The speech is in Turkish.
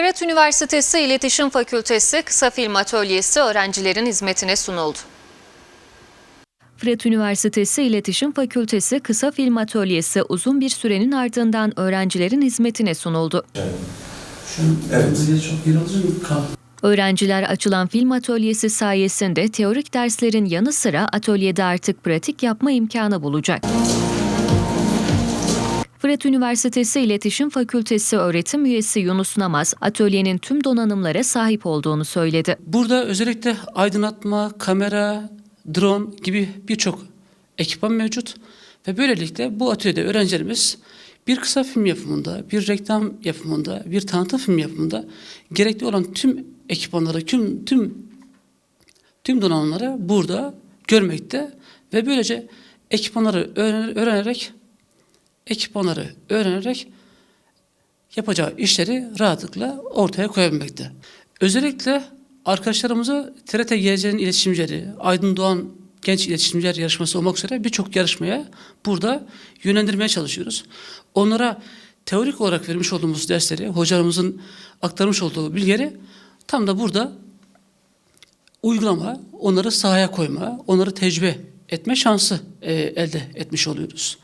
Fırat Üniversitesi İletişim Fakültesi Kısa Film Atölyesi öğrencilerin hizmetine sunuldu. Fırat Üniversitesi İletişim Fakültesi Kısa Film Atölyesi uzun bir sürenin ardından öğrencilerin hizmetine sunuldu. Şu evet. böyle çok yer alır mı? Kal. Öğrenciler açılan film atölyesi sayesinde teorik derslerin yanı sıra atölyede artık pratik yapma imkanı bulacak. Fırat Üniversitesi İletişim Fakültesi öğretim üyesi Yunus Namaz, atölyenin tüm donanımlara sahip olduğunu söyledi. Burada özellikle aydınlatma, kamera, drone gibi birçok ekipman mevcut ve böylelikle bu atölyede öğrencilerimiz bir kısa film yapımında, bir reklam yapımında, bir tanıtım film yapımında gerekli olan tüm ekipmanları, tüm tüm tüm donanımları burada görmekte ve böylece ekipmanları öğren- öğrenerek ekipmanları öğrenerek yapacağı işleri rahatlıkla ortaya koyabilmekte. Özellikle arkadaşlarımızı TRT GC'nin iletişimcileri, Aydın Doğan Genç İletişimciler Yarışması olmak üzere birçok yarışmaya burada yönlendirmeye çalışıyoruz. Onlara teorik olarak vermiş olduğumuz dersleri, hocalarımızın aktarmış olduğu bilgileri tam da burada uygulama, onları sahaya koyma, onları tecrübe etme şansı e, elde etmiş oluyoruz.